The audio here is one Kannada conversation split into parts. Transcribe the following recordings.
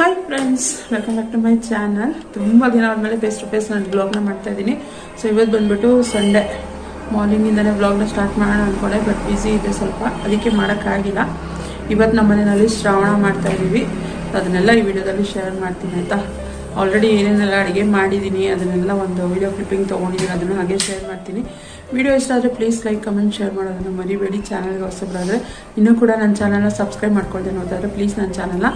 Hi friends welcome back to my channel ತುಂಬ ದಿನ ಆದಮೇಲೆ ಫೇಸ್ ಟು ಫೇಸ್ ನಾನು ಬ್ಲಾಗ್ನ ಮಾಡ್ತಾ ಇದ್ದೀನಿ ಸೊ ಇವತ್ತು ಬಂದ್ಬಿಟ್ಟು ಸಂಡೇ ಮಾರ್ನಿಂಗಿಂದನೇ ಬ್ಲಾಗ್ನ ಸ್ಟಾರ್ಟ್ ಮಾಡೋಣ ಅಂದ್ಕೊಂಡೆ ಬಟ್ ಬ್ಯುಸಿ ಇದೆ ಸ್ವಲ್ಪ. ಅದಕ್ಕೆ ಮಾಡೋಕ್ಕಾಗಿಲ್ಲ ಇವತ್ತು ನಮ್ಮ ಮನೆಯಲ್ಲಿ ಶ್ರಾವಣ ಮಾಡ್ತಾ ಇದ್ದೀವಿ ಅದನ್ನೆಲ್ಲ ಈ ವಿಡಿಯೋದಲ್ಲಿ ಶೇರ್ ಮಾಡ್ತೀನಿ ಆಯಿತಾ? ಆಲ್ರೆಡಿ ಏನೇನೆಲ್ಲ ಅಡುಗೆ ಮಾಡಿದ್ದೀನಿ ಅದನ್ನೆಲ್ಲ ಒಂದು ವಿಡಿಯೋ ಕ್ಲಿಪ್ಪಿಂಗ್ ತೊಗೊಂಡಿದ್ದೀನಿ ಅದನ್ನು ಹಾಗೆ ಶೇರ್ ಮಾಡ್ತೀನಿ. ವಿಡಿಯೋ ಇಷ್ಟ ಆದರೆ ಪ್ಲೀಸ್ ಲೈಕ್ ಕಮೆಂಟ್ ಶೇರ್ ಮಾಡೋದನ್ನು ಮರಿಬೇಡಿ. ಚಾನಲ್ಗೆ ಹೊಸಬ್ರಾದ್ರೆ ಇನ್ನೂ ಕೂಡ ನನ್ನ ಚಾನಲ್ನ ಸಬ್ಸ್ಕ್ರೈಬ್ ಮಾಡ್ಕೊಳ್ತೇನೆ ನೋಡಿದ್ರೆ ಪ್ಲೀಸ್ ನನ್ನ ಚಾನಲ್ನ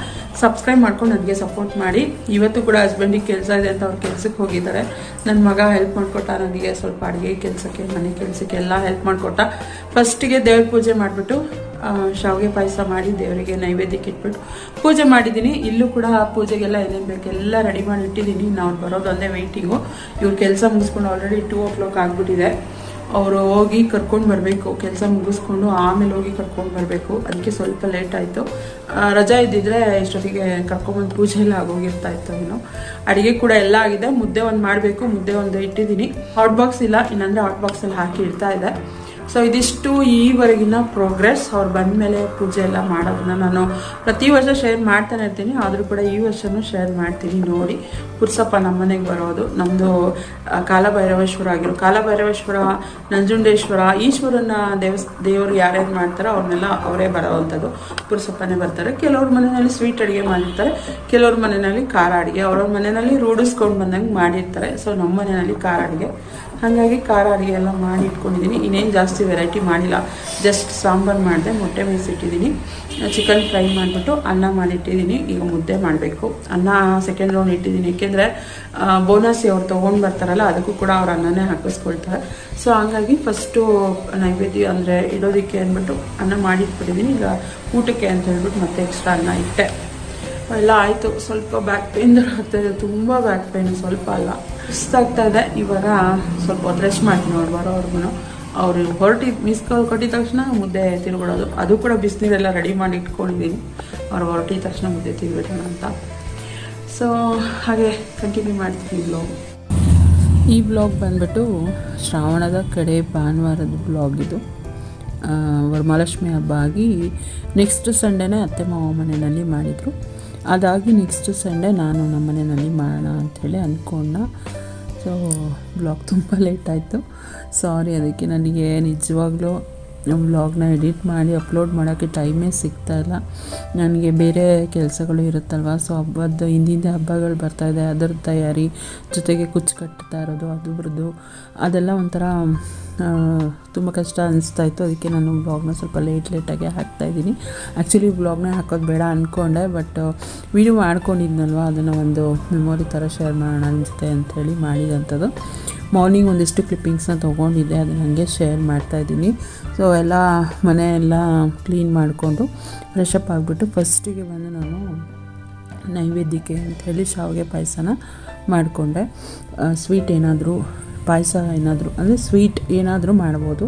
ಸಬ್ಸ್ಕ್ರೈಬ್ ಮಾಡ್ಕೊಂಡು ನನಗೆ ಸಪೋರ್ಟ್ ಮಾಡಿ. ಇವತ್ತು ಕೂಡ ಹಸ್ಬೆಂಡಿಗೆ ಕೆಲಸ ಇದೆ ಅಂತ ಅವ್ರು ಕೆಲಸಕ್ಕೆ ಹೋಗಿದ್ದಾರೆ. ನನ್ನ ಮಗ ಹೆಲ್ಪ್ ಮಾಡಿಕೊಟ್ಟ ನನಗೆ ಸ್ವಲ್ಪ ಅಡುಗೆ ಕೆಲಸಕ್ಕೆ, ಮನೆ ಕೆಲಸಕ್ಕೆ ಎಲ್ಲ ಹೆಲ್ಪ್ ಮಾಡಿಕೊಟ್ಟ. ಫಸ್ಟಿಗೆ ದೇವ್ರ ಪೂಜೆ ಮಾಡಿಬಿಟ್ಟು ಶಾವಿಗೆ ಪಾಯಸ ಮಾಡಿ ದೇವರಿಗೆ ನೈವೇದ್ಯಕ್ಕೆ ಇಟ್ಬಿಟ್ಟು ಪೂಜೆ ಮಾಡಿದ್ದೀನಿ. ಇಲ್ಲೂ ಕೂಡ ಪೂಜೆಗೆಲ್ಲ ಏನೇನು ಬೇಕು ಎಲ್ಲ ರೆಡಿ ಮಾಡಿ ಇಟ್ಟಿದ್ದೀನಿ. ನಾವು ಬರೋದು ಒಂದೇ ವೆಯ್ಟಿಂಗು ಇವ್ರ ಕೆಲಸ ಮುಗಿಸ್ಕೊಂಡು ಆಲ್ರೆಡಿ ಟೂ ಓ ಕ್ಲಾಕ್ ಆಗಿಬಿಟ್ಟಿದೆ. ಅವರು ಹೋಗಿ ಕರ್ಕೊಂಡು ಬರಬೇಕು, ಕೆಲಸ ಮುಗಿಸ್ಕೊಂಡು ಆಮೇಲೆ ಹೋಗಿ ಕರ್ಕೊಂಡು ಬರಬೇಕು. ಅದಕ್ಕೆ ಸ್ವಲ್ಪ ಲೇಟ್ ಆಯಿತು. ರಜಾ ಇದ್ದಿದ್ರೆ ಇಷ್ಟೊತ್ತಿಗೆ ಕರ್ಕೊಂಬಂದು ಪೂಜೆ ಎಲ್ಲ ಆಗೋಗಿರ್ತಾ ಇತ್ತು ಏನೋ. ಅಡುಗೆ ಕೂಡ ಎಲ್ಲ ಆಗಿದೆ. ಮುದ್ದೆ ಒಂದು ಮಾಡಬೇಕು, ಮುದ್ದೆ ಒಂದು ಇಟ್ಟಿದ್ದೀನಿ. ಹಾಟ್ ಬಾಕ್ಸ್ ಇಲ್ಲ, ಇನ್ನಂದರೆ ಹಾಟ್ ಬಾಕ್ಸಲ್ಲಿ ಹಾಕಿ ಇಡ್ತಾ ಇದೆ. ಸೊ ಇದಿಷ್ಟು ಈವರೆಗಿನ ಪ್ರೋಗ್ರೆಸ್ ಅವ್ರು ಬಂದಮೇಲೆ ಪೂಜೆ ಎಲ್ಲ ಮಾಡೋದನ್ನ ನಾನು ಪ್ರತಿ ವರ್ಷ ಶೇರ್ ಮಾಡ್ತಾನೆ ಇರ್ತೀನಿ. ಆದರೂ ಕೂಡ ಈ ವರ್ಷನೂ ಶೇರ್ ಮಾಡ್ತೀನಿ ನೋಡಿ. ಪುರ್ಸಪ್ಪ ನಮ್ಮ ಮನೆಗೆ ಬರೋದು. ನಮ್ಮದು ಕಾಲಭೈರವೇಶ್ವರ ಆಗಿರೋ ಕಾಲಭೈರವೇಶ್ವರ, ನಂಜುಂಡೇಶ್ವರ, ಈಶ್ವರನ ದೇವಸ್, ದೇವರು ಯಾರ್ಯಾರು ಮಾಡ್ತಾರೋ ಅವ್ರನ್ನೆಲ್ಲ ಅವರೇ ಬರೋವಂಥದ್ದು. ಪುರ್ಸಪ್ಪನೇ ಬರ್ತಾರೆ. ಕೆಲವ್ರ ಮನೆಯಲ್ಲಿ ಸ್ವೀಟ್ ಅಡುಗೆ ಮಾಡಿರ್ತಾರೆ. ಕೆಲವ್ರ ಮನೆಯಲ್ಲಿ ಖಾರ ಅಡುಗೆ. ಅವ್ರವ್ರ ಮನೆಯಲ್ಲಿ ರೂಢಿಸ್ಕೊಂಡು ಬಂದಂಗೆ ಮಾಡಿರ್ತಾರೆ. ಸೊ ನಮ್ಮ ಮನೆಯಲ್ಲಿ ಖಾರ ಅಡುಗೆ. ಹಾಗಾಗಿ ಖಾರ ಅಡುಗೆ ಎಲ್ಲ ಮಾಡಿ ಇಟ್ಕೊಂಡಿದ್ದೀನಿ. ಇನ್ನೇನು ಜಾಸ್ತಿ ವೆರೈಟಿ ಮಾಡಿಲ್ಲ. ಜಸ್ಟ್ ಸಾಂಬಾರು ಮಾಡಿದೆ, ಮೊಟ್ಟೆ ಬೇಯಿಸಿಟ್ಟಿದ್ದೀನಿ ಚಿಕನ್ ಫ್ರೈ ಮಾಡಿಬಿಟ್ಟು ಅನ್ನ ಮಾಡಿಟ್ಟಿದ್ದೀನಿ ಈಗ ಮುದ್ದೆ ಮಾಡಬೇಕು. ಅನ್ನ ಸೆಕೆಂಡ್ ರೌಂಡ್ ಇಟ್ಟಿದ್ದೀನಿ. ಏಕೆಂದರೆ ಬೋನಸಿ ಅವ್ರು ತೊಗೊಂಡು ಬರ್ತಾರಲ್ಲ, ಅದಕ್ಕೂ ಕೂಡ ಅವ್ರು ಅನ್ನನೇ ಹಾಕಿಸ್ಕೊಳ್ತಾರೆ. ಸೊ ಹಾಗಾಗಿ ಫಸ್ಟು ನೈವೇದ್ಯ ಅಂದರೆ ಇಡೋದಕ್ಕೆ ಅಂದ್ಬಿಟ್ಟು ಅನ್ನ ಮಾಡಿಟ್ಬಿಟ್ಟಿದ್ದೀನಿ ಈಗ ಊಟಕ್ಕೆ ಅಂತ ಹೇಳ್ಬಿಟ್ಟು ಮತ್ತೆ ಎಕ್ಸ್ಟ್ರಾ ಅನ್ನ ಇಟ್ಟೆ. ಎಲ್ಲ ಆಯಿತು. ಸ್ವಲ್ಪ ಬ್ಯಾಕ್ ಪೇನ್ ಆಗ್ತಾ ಇದೆ ತುಂಬ ಬ್ಯಾಕ್ ಪೇನ್ ಸ್ವಲ್ಪ ಅಲ್ಲ. ಸುಸ್ತಾಗ್ತಾ ಇದೆ. ಇವಾಗ ಸ್ವಲ್ಪ ರೆಸ್ಟ್ ಮಾಡ್ತೀನಿ ಅವ್ರು ಬರೋವರೆಗೂ ಅವರು ಹೊರಟಿ ಮಿಸ್ ಕಾಲ್ ಕೊಟ್ಟಿದ ತಕ್ಷಣ ಮುದ್ದೆ ತಿರುಗಿಡೋದು ಅದು ಕೂಡ ಬಿಸಿನೀರೆಲ್ಲ ರೆಡಿ ಮಾಡಿ ಇಟ್ಕೊಂಡಿದ್ದೀನಿ. ಅವ್ರು ಹೊರಟಿದ ತಕ್ಷಣ ಮುದ್ದೆ ತಿರುಗಿಡೋಣ ಅಂತ. ಸೊ ಹಾಗೆ ಕಂಟಿನ್ಯೂ ಮಾಡ್ತೀನಿ ಬ್ಲಾಗ್ ಈ ಬ್ಲಾಗ್ ಬಂದ್ಬಿಟ್ಟು ಶ್ರಾವಣದ ಕಡೆ ಭಾನುವಾರದ ಬ್ಲಾಗ್ ಇದು. ವರಮಹಾಲಕ್ಷ್ಮಿ ಹಬ್ಬ ಆಗಿ ನೆಕ್ಸ್ಟ್ ಸಂಡೇನೇ ಅತ್ತೆ ಮಾವ ಮನೆಯಲ್ಲಿ ಮಾಡಿದರು. ಅದಾಗಿ ನೆಕ್ಸ್ಟ್ ಸಂಡೇ ನಾನು ನಮ್ಮ ಮನೆಯಲ್ಲಿ ಮಾಡೋಣ ಅಂಥೇಳಿ ಅಂದ್ಕೊಂಡ. ಸೊ ಬ್ಲಾಗ್ ತುಂಬ ಲೇಟ್ ಆಯಿತು. ಸಾರಿ ಅದಕ್ಕೆ ನನಗೆ ನಿಜವಾಗ್ಲೂ ವ್ಲಾಗ್ನ ಎಡಿಟ್ ಮಾಡಿ ಅಪ್ಲೋಡ್ ಮಾಡೋಕ್ಕೆ ಟೈಮೇ ಸಿಗ್ತಾ ಇಲ್ಲ. ನನಗೆ ಬೇರೆ ಕೆಲಸಗಳು ಇರುತ್ತಲ್ವ ಸೊ ಹಬ್ಬದ ಹಿಂದಿಂದ ಹಬ್ಬಗಳು ಬರ್ತಾಯಿದೆ ಅದರ ತಯಾರಿ ಜೊತೆಗೆ ಕುಚ್ಚು ಕಟ್ತಾ ಇರೋದು, ಅದು ಅದ್ರದ್ದು ಅದೆಲ್ಲ ಒಂಥರ ತುಂಬ ಕಷ್ಟ ಅನಿಸ್ತಾ ಇತ್ತು. ಅದಕ್ಕೆ ನಾನು ವ್ಲಾಗ್ನ ಸ್ವಲ್ಪ ಲೇಟ್ ಲೇಟಾಗೆ ಹಾಕ್ತಾಯಿದ್ದೀನಿ ಆ್ಯಕ್ಚುಲಿ ಬ್ಲಾಗ್ನ ಹಾಕೋದು ಬೇಡ ಅಂದ್ಕೊಂಡೆ ಬಟ್ ವಿಡಿಯೋ ಮಾಡ್ಕೊಂಡಿದ್ನಲ್ವ, ಅದನ್ನು ಒಂದು ಮೆಮೊರಿ ಥರ ಶೇರ್ ಮಾಡೋಣ ಅನಿಸುತ್ತೆ ಅಂಥೇಳಿ ಮಾಡಿದಂಥದ್ದು. ಮಾರ್ನಿಂಗ್ ಒಂದಿಷ್ಟು ಕ್ಲಿಪ್ಪಿಂಗ್ಸ್ನ ತೊಗೊಂಡಿದ್ದೆ, ಅದನ್ನು ಹಾಗೆ ಶೇರ್ ಮಾಡ್ತಾಯಿದ್ದೀನಿ ಸೊ ಎಲ್ಲ ಮನೆ ಎಲ್ಲ ಕ್ಲೀನ್ ಮಾಡಿಕೊಂಡು ಫ್ರೆಶಪ್ ಆಗಿಬಿಟ್ಟು ಫಸ್ಟಿಗೆ ಬಂದು ನಾನು ನೈವೇದ್ಯಕ್ಕೆ ಅಂಥೇಳಿ ಶಾವಿಗೆ ಪಾಯಸನ ಮಾಡಿಕೊಂಡೆ. ಸ್ವೀಟ್ ಏನಾದರೂ, ಪಾಯಸ ಏನಾದರೂ, ಅಂದರೆ ಸ್ವೀಟ್ ಏನಾದರೂ ಮಾಡ್ಬೋದು.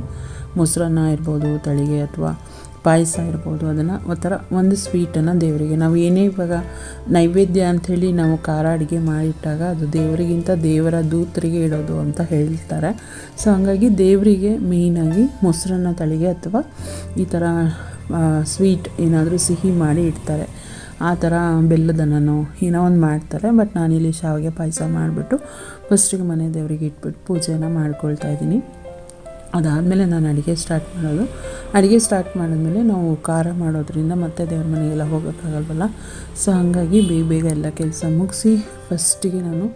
ಮೊಸರನ್ನ ಇರ್ಬೋದು, ತಳಿಗೆ ಅಥವಾ ಪಾಯಸ ಇರ್ಬೋದು ಅದನ್ನು ಒಂಥರ ಒಂದು ಸ್ವೀಟನ್ನು ದೇವರಿಗೆ. ನಾವು ಏನೇ ಇವಾಗ ನೈವೇದ್ಯ ಅಂಥೇಳಿ ನಾವು ಖಾರ ಅಡುಗೆ ಮಾಡಿಟ್ಟಾಗ ಅದು ದೇವರಿಗಿಂತ ದೇವರ ದೂತರಿಗೆ ಇಡೋದು ಅಂತ ಹೇಳ್ತಾರೆ. ಸೊ ಹಾಗಾಗಿ ದೇವರಿಗೆ ಮೇಯ್ನಾಗಿ ಮೊಸರನ್ನ ತಳಿಗೆ ಅಥವಾ ಈ ಥರ ಸ್ವೀಟ್ ಏನಾದರೂ ಸಿಹಿ ಮಾಡಿ ಇಡ್ತಾರೆ. ಆ ಥರ ಬೆಲ್ಲದನ್ನು ಏನೋ ಒಂದು ಮಾಡ್ತಾರೆ. ಬಟ್ ನಾನಿಲ್ಲಿ ಶಾವಿಗೆ ಪಾಯಸ ಮಾಡಿಬಿಟ್ಟು ಫಸ್ಟಿಗೆ ಮನೆ ದೇವರಿಗೆ ಇಟ್ಬಿಟ್ಟು ಪೂಜೆನ ಮಾಡ್ಕೊಳ್ತಾ ಇದ್ದೀನಿ. ಅದಾದಮೇಲೆ ನಾನು ಅಡುಗೆ ಸ್ಟಾರ್ಟ್ ಮಾಡೋದು. ಅಡುಗೆ ಸ್ಟಾರ್ಟ್ ಮಾಡಿದ್ಮೇಲೆ ನಾವು ಖಾರ ಮಾಡೋದ್ರಿಂದ ಮತ್ತೆ ದೇವ್ರ ಮನೆಗೆಲ್ಲ ಹೋಗೋಕ್ಕಾಗಲ್ವಲ್ಲ? ಸೊ ಹಾಗಾಗಿ ಬೇಗ ಬೇಗ ಎಲ್ಲ ಕೆಲಸ ಮುಗಿಸಿ ಫಸ್ಟಿಗೆ ನಾನು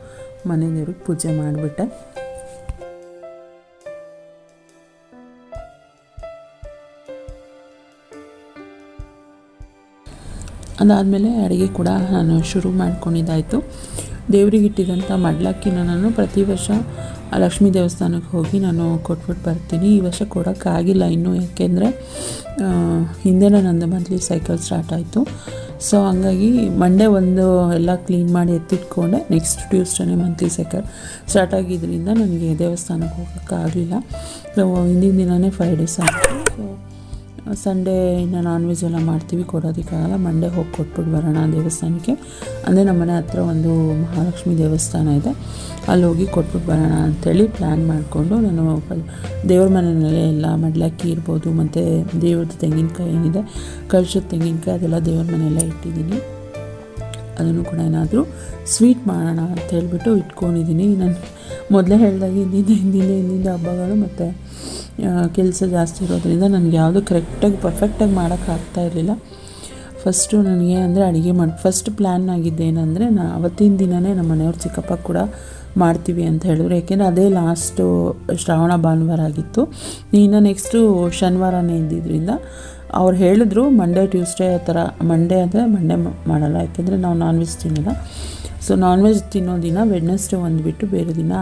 ಮನೆ ದೇವ್ರಿಗೆ ಪೂಜೆ ಮಾಡಿಬಿಟ್ಟೆ. ಅದಾದಮೇಲೆ ಅಡುಗೆ ಕೂಡ ನಾನು ಶುರು ಮಾಡ್ಕೊಂಡಿದ್ದಾಯಿತು. ದೇವ್ರಿಗೆ ಇಟ್ಟಿದ್ದಂಥ ಮಡ್ಲಕ್ಕಿನ ನಾನು ಪ್ರತಿ ವರ್ಷ ಆ ಲಕ್ಷ್ಮೀ ದೇವಸ್ಥಾನಕ್ಕೆ ಹೋಗಿ ನಾನು ಕೊಟ್ಬಿಟ್ಟು ಬರ್ತೀನಿ. ಈ ವರ್ಷ ಕೊಡೋಕ್ಕಾಗಿಲ್ಲ ಇನ್ನೂ, ಯಾಕೆಂದರೆ ಹಿಂದೆನೇ ನಂದು ಮಂತ್ಲಿ ಸೈಕಲ್ ಸ್ಟಾರ್ಟ್ ಆಯಿತು. ಸೊ ಹಂಗಾಗಿ ಮಂಡೇ ಒಂದು ಎಲ್ಲ ಕ್ಲೀನ್ ಮಾಡಿ ಎತ್ತಿಟ್ಕೊಂಡೆ ನೆಕ್ಸ್ಟ್ ಟ್ಯೂಸ್ಡೇನೆ ಮಂತ್ಲಿ ಸೈಕಲ್ ಸ್ಟಾರ್ಟ್ ಆಗಿದ್ದರಿಂದ ನನಗೆ ದೇವಸ್ಥಾನಕ್ಕೆ ಹೋಗೋಕ್ಕಾಗಲಿಲ್ಲ ಸೊ ಹಿಂದಿನ ದಿನವೇ ಫೈವ್ ಡೇಸ್ ಆಯಿತು. ಸೊ ಸಂಡೇ ಇನ್ನು ನಾನ್ ವೆಜ್ ಎಲ್ಲ ಮಾಡ್ತೀವಿ, ಕೊಡೋದಕ್ಕಾಗಲ್ಲ. ಮಂಡೇ ಹೋಗಿ ಕೊಟ್ಬಿಟ್ಟು ಬರೋಣ ದೇವಸ್ಥಾನಕ್ಕೆ. ಅಂದರೆ ನಮ್ಮ ಮನೆ ಹತ್ರ ಒಂದು ಮಹಾಲಕ್ಷ್ಮಿ ದೇವಸ್ಥಾನ ಇದೆ. ಅಲ್ಲಿ ಹೋಗಿ ಕೊಟ್ಬಿಟ್ಟು ಬರೋಣ ಅಂಥೇಳಿ ಪ್ಲ್ಯಾನ್ ಮಾಡಿಕೊಂಡು ನಾನು ದೇವ್ರ ಮನೆಯಲ್ಲೇ ಎಲ್ಲ ಮಡ್ಲಕ್ಕಿ ಇರ್ಬೋದು, ಮತ್ತು ದೇವ್ರದ್ದು ತೆಂಗಿನಕಾಯಿ ಏನಿದೆ, ಕಳ್ಸದ ತೆಂಗಿನಕಾಯಿ ಅದೆಲ್ಲ ದೇವ್ರ ಮನೆಯಲ್ಲೇ ಇಟ್ಟಿದ್ದೀನಿ. ಅದನ್ನು ಕೂಡ ಏನಾದರೂ ಸ್ವೀಟ್ ಮಾಡೋಣ ಅಂತ ಹೇಳಿಬಿಟ್ಟು ಇಟ್ಕೊಂಡಿದ್ದೀನಿ. ನಾನು ಮೊದಲೇ ಹೇಳಿದಾಗ ಇಂದಿನ ಹಿಂದಿನ ಹಿಂದಿನ ಹಬ್ಬಗಳು ಮತ್ತು ಕೆಲಸ ಜಾಸ್ತಿ ಇರೋದ್ರಿಂದ ನನಗೆ ಯಾವುದು ಕರೆಕ್ಟಾಗಿ ಪರ್ಫೆಕ್ಟಾಗಿ ಮಾಡೋಕ್ಕಾಗ್ತಾ ಇರಲಿಲ್ಲ. ಫಸ್ಟು ನನಗೆ ಅಂದರೆ ಅಡುಗೆ ಮಾಡಿ ಫಸ್ಟ್ ಪ್ಲ್ಯಾನ್ ಆಗಿದ್ದೇನೆಂದರೆ ನಾ ಅವತ್ತಿನ ದಿನವೇ ನಮ್ಮ ಮನೆಯವ್ರ ಚಿಕ್ಕಪ್ಪ ಕೂಡ ಮಾಡ್ತೀವಿ ಅಂತ ಹೇಳಿದ್ರು. ಯಾಕೆಂದರೆ ಅದೇ ಲಾಸ್ಟು ಶ್ರಾವಣ ಭಾನುವಾರ ಆಗಿತ್ತು. ಇನ್ನು ನೆಕ್ಸ್ಟು ಶನಿವಾರನೇ ಇದ್ದಿದ್ದರಿಂದ ಅವ್ರು ಹೇಳಿದ್ರು ಮಂಡೇ ಟ್ಯೂಸ್ಡೇ ಆ ಥರ ಮಂಡೇ ಅಂದರೆ ಮಂಡೇ ಮಾಡಲ್ಲ, ಯಾಕೆಂದರೆ ನಾವು ನಾನ್ ವೆಜ್ ತಿನ್ನಲ್ಲ. ಸೊ ನಾನ್ ವೆಜ್ ತಿನ್ನೋ ದಿನ ವೆಡ್ನೆಸ್ಡೇ ಒಂದು ಬಿಟ್ಟು ಬೇರೆ ದಿನ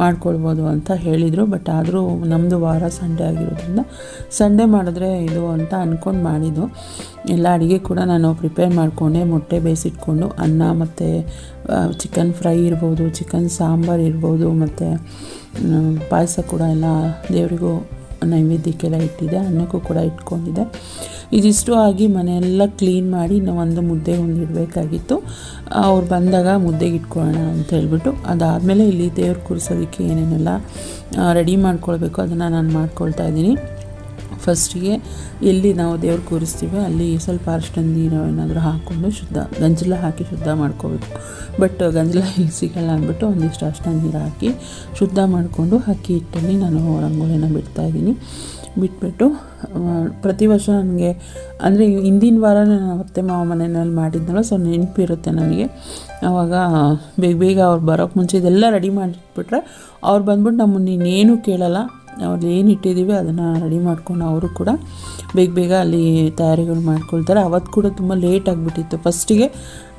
ಮಾಡ್ಕೊಳ್ಬೋದು ಅಂತ ಹೇಳಿದರು. ಬಟ್ ಆದರೂ ನಮ್ಮದು ವಾರ ಸಂಡೇ ಆಗಿರೋದ್ರಿಂದ ಸಂಡೇ ಮಾಡಿದ್ರೆ ಇದು ಅಂತ ಅಂದ್ಕೊಂಡು ಮಾಡಿದ್ದು. ಎಲ್ಲ ಅಡುಗೆ ಕೂಡ ನಾನು ಪ್ರಿಪೇರ್ ಮಾಡಿಕೊಂಡೆ, ಮೊಟ್ಟೆ ಬೇಯಿಸಿಟ್ಕೊಂಡು ಅನ್ನ ಮತ್ತು ಚಿಕನ್ ಫ್ರೈ ಇರ್ಬೋದು ಚಿಕನ್ ಸಾಂಬಾರು ಇರ್ಬೋದು, ಮತ್ತು ಪಾಯಸ ಕೂಡ ಎಲ್ಲ ದೇವರಿಗೂ ನೈವೇದ್ಯಕ್ಕೆಲ್ಲ ಇಟ್ಟಿದೆ, ಅನ್ನಕ್ಕೂ ಕೂಡ ಇಟ್ಕೊಂಡಿದೆ. ಇದಿಷ್ಟು ಆಗಿ ಮನೆಯೆಲ್ಲ ಕ್ಲೀನ್ ಮಾಡಿ ನಾವು ಒಂದು ಮುದ್ದೆ ಒಂದು ಇಡಬೇಕಾಗಿತ್ತು. ಅವ್ರು ಬಂದಾಗ ಮುದ್ದೆಗೆ ಇಟ್ಕೊಳ್ಳೋಣ ಅಂತ ಹೇಳ್ಬಿಟ್ಟು, ಅದಾದಮೇಲೆ ಇಲ್ಲಿ ದೇವ್ರು ಕೂರಿಸೋದಕ್ಕೆ ಏನೇನೆಲ್ಲ ರೆಡಿ ಮಾಡ್ಕೊಳ್ಬೇಕು ಅದನ್ನು ನಾನು ಮಾಡ್ಕೊಳ್ತಾ ಇದ್ದೀನಿ. ಫಸ್ಟಿಗೆ ಎಲ್ಲಿ ನಾವು ದೇವ್ರು ಕೂರಿಸ್ತೀವಿ ಅಲ್ಲಿ ಸ್ವಲ್ಪ ಅರ್ಶಿನ ನೀರು ಏನಾದರೂ ಹಾಕ್ಕೊಂಡು ಶುದ್ಧ, ಗಂಜಲ ಹಾಕಿ ಶುದ್ಧ ಮಾಡ್ಕೋಬೇಕು. ಬಟ್ ಗಂಜಲ ಇಲ್ಲಿ ಸಿಗಲ್ಲ ಅಂದ್ಬಿಟ್ಟು ಒಂದಿಷ್ಟು ಅರ್ಶಿನ ನೀರು ಹಾಕಿ ಶುದ್ಧ ಮಾಡಿಕೊಂಡು ಅಕ್ಕಿ ಹಿಟ್ಟಲ್ಲಿ ನಾನು ರಂಗೋಲಿನ ಬಿಡ್ತಾಯಿದ್ದೀನಿ ಬಿಟ್ಬಿಟ್ಟು ಪ್ರತಿ ವರ್ಷ ನನಗೆ, ಅಂದರೆ ಹಿಂದಿನ ವಾರ ನಾನು ಅತ್ತೆ ಮಾವ ಮನೆಯಲ್ಲಿ ಮಾಡಿದ್ನಲ್ಲ, ಸೊ ನೆನಪಿರುತ್ತೆ ನನಗೆ. ಆವಾಗ ಬೇಗ ಬೇಗ ಅವ್ರು ಬರೋಕ್ಕೆ ಮುಂಚೆ ಇದೆಲ್ಲ ರೆಡಿ ಮಾಡಿಟ್ಬಿಟ್ರೆ ಅವ್ರು ಬಂದ್ಬಿಟ್ಟು ನಮ್ಮನ್ನು ಇನ್ನೇನು ಕೇಳಲ್ಲ. ಅವ್ರು ಏನು ಇಟ್ಟಿದ್ದೀವಿ ಅದನ್ನು ರೆಡಿ ಮಾಡ್ಕೊಂಡು ಅವರು ಕೂಡ ಬೇಗ ಬೇಗ ಅಲ್ಲಿ ತಯಾರಿಗಳು ಮಾಡ್ಕೊಳ್ತಾರೆ. ಅವತ್ತು ಕೂಡ ತುಂಬ ಲೇಟ್ ಆಗಿಬಿಟ್ಟಿತ್ತು. ಫಸ್ಟಿಗೆ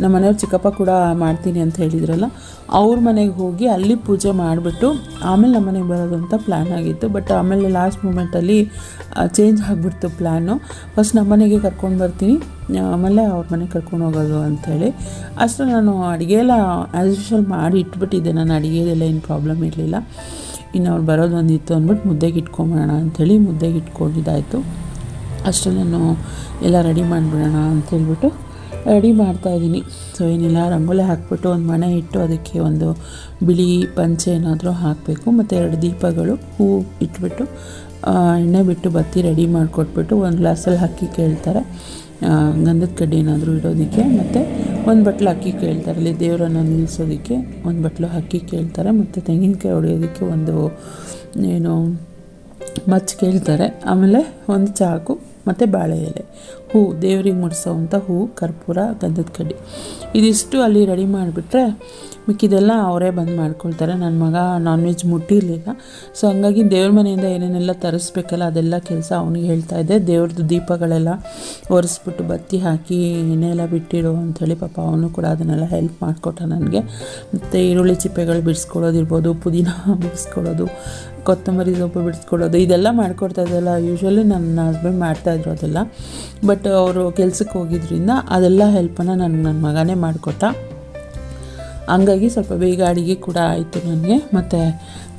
ನಮ್ಮ ಮನೆಯವ್ರು ಚಿಕ್ಕಪ್ಪ ಕೂಡ ಮಾಡ್ತೀನಿ ಅಂತ ಹೇಳಿದ್ರಲ್ಲ, ಅವ್ರ ಮನೆಗೆ ಹೋಗಿ ಅಲ್ಲಿ ಪೂಜೆ ಮಾಡಿಬಿಟ್ಟು ಆಮೇಲೆ ನಮ್ಮ ಮನೆಗೆ ಬರೋದು ಅಂತ ಪ್ಲ್ಯಾನ್ ಆಗಿತ್ತು. ಬಟ್ ಆಮೇಲೆ ಲಾಸ್ಟ್ ಮೂಮೆಂಟಲ್ಲಿ ಚೇಂಜ್ ಆಗಿಬಿಡ್ತು ಪ್ಲ್ಯಾನು ಫಸ್ಟ್ ನಮ್ಮ ಮನೆಗೆ ಕರ್ಕೊಂಡು ಬರ್ತೀನಿ ಆಮೇಲೆ ಅವ್ರ ಮನೆಗೆ ಕರ್ಕೊಂಡು ಹೋಗೋದು ಅಂಥೇಳಿ ಅಷ್ಟು ನಾನು ಅಡುಗೆ ಎಲ್ಲ ಆ್ಯಸ್ ಯೂಶಲ್ ಮಾಡಿ ಇಟ್ಬಿಟ್ಟಿದ್ದೆ. ನಾನು ಅಡುಗೆದೆಲ್ಲ ಏನು ಪ್ರಾಬ್ಲಮ್ ಇರಲಿಲ್ಲ. ಇನ್ನು ಅವ್ರು ಬರೋದು ಒಂದಿತ್ತು ಅಂದ್ಬಿಟ್ಟು ಮುದ್ದೆಗೆ ಇಟ್ಕೊಂಬಿಡೋಣ ಅಂಥೇಳಿ ಮುದ್ದೆಗೆ ಇಟ್ಕೊಂಡಿದ್ದಾಯಿತು ಅಷ್ಟು ನಾನು ಎಲ್ಲ ರೆಡಿ ಮಾಡಿಬಿಡೋಣ ಅಂತೇಳ್ಬಿಟ್ಟು ರೆಡಿ ಮಾಡ್ತಾಯಿದ್ದೀನಿ ಸೊ ಏನಿಲ್ಲ, ರಂಗೋಲಿ ಹಾಕ್ಬಿಟ್ಟು ಒಂದು ಮಣೆ ಇಟ್ಟು ಅದಕ್ಕೆ ಒಂದು ಬಿಳಿ ಪಂಚೆ ಏನಾದರೂ ಹಾಕಬೇಕು. ಮತ್ತು ಎರಡು ದೀಪಗಳು ಹೂವು ಇಟ್ಬಿಟ್ಟು ಎಣ್ಣೆ ಬಿಟ್ಟು ಬತ್ತಿ ರೆಡಿ ಮಾಡಿಕೊಟ್ಬಿಟ್ಟು ಒಂದು ಗ್ಲಾಸಲ್ಲಿ ಅಕ್ಕಿ ಕೇಳ್ತಾರೆ. ಗಂಧದ ಕಡ್ಡಿ ಏನಾದರೂ ಇಡೋದಕ್ಕೆ. ಮತ್ತು ಒಂದು ಬಟ್ಲು ಅಕ್ಕಿ ಕೇಳ್ತಾರೆ. ಅಲ್ಲಿ ದೇವರನ್ನು ನಿಲ್ಲಿಸೋದಕ್ಕೆ ಒಂದು ಬಟ್ಲು ಅಕ್ಕಿ ಕೇಳ್ತಾರೆ. ಮತ್ತು ತೆಂಗಿನಕಾಯಿ ಹೊಡೆಯೋದಕ್ಕೆ ಒಂದು, ಏನು ಮಚ್ಚು ಕೇಳ್ತಾರೆ. ಆಮೇಲೆ ಒಂದು ಚಾಕು. ಮತ್ತು ಬಾಳೆ ಎಲೆ. ಹೂ, ದೇವ್ರಿಗೆ ಮುಡಿಸೋವಂಥ ಹೂ, ಕರ್ಪೂರ, ಗಂಧದ ಕಡ್ಡಿ. ಇದಿಷ್ಟು ಅಲ್ಲಿ ರೆಡಿ ಮಾಡಿಬಿಟ್ರೆ ಮಿಕ್ಕಿದೆಲ್ಲ ಅವರೇ ಬಂದು ಮಾಡ್ಕೊಳ್ತಾರೆ. ನನ್ನ ಮಗ ನಾನ್ ವೆಜ್ ಮುಟ್ಟಿರಲಿಲ್ಲ. ಸೊ ಹಂಗಾಗಿ ದೇವ್ರ ಮನೆಯಿಂದ ಏನೇನೆಲ್ಲ ತರಿಸ್ಬೇಕಲ್ಲ, ಅದೆಲ್ಲ ಕೆಲಸ ಅವನಿಗೆ ಹೇಳ್ತಾ ಇದ್ದೆ. ದೇವ್ರದ್ದು ದೀಪಗಳೆಲ್ಲ ಒರೆಸ್ಬಿಟ್ಟು ಬತ್ತಿ ಹಾಕಿ, ಎಣ್ಣೆ ಎಲ್ಲ ಬಿಟ್ಟಿಡು ಅಂಥೇಳಿ ಪಾಪ ಅವನು ಕೂಡ ಅದನ್ನೆಲ್ಲ ಹೆಲ್ಪ್ ಮಾಡಿಕೊಟ್ಟ ನನಗೆ. ಮತ್ತು ಈರುಳ್ಳಿ ಚಿಪ್ಪೆಗಳು ಬಿಡಿಸ್ಕೊಳ್ಳೋದಿರ್ಬೋದು, ಪುದೀನ ಬಿಡಿಸ್ಕೊಡೋದು ಕೊತ್ತಂಬರಿ ಸೊಪ್ಪು ಬಿಡಿಸ್ಕೊಡೋದು ಇದೆಲ್ಲ ಮಾಡ್ಕೊಡ್ತಾ ಇದ್ದಲ್ಲ. ಯೂಶ್ವಲಿ ನನ್ನ ಹಸ್ಬೆಂಡ್ ಮಾಡ್ತಾಯಿದ್ರು ಅದೆಲ್ಲ. ಬಟ್ ಅವರು ಕೆಲ್ಸಕ್ಕೆ ಹೋಗಿದ್ದರಿಂದ ಅದೆಲ್ಲ ಹೆಲ್ಪನ್ನು ನನಗೆ ನನ್ನ ಮಗನೇ ಮಾಡಿಕೊಟ್ಟ. ಹಂಗಾಗಿ ಸ್ವಲ್ಪ ಬೇಗ ಅಡುಗೆ ಕೂಡ ಆಯಿತು ನನಗೆ. ಮತ್ತು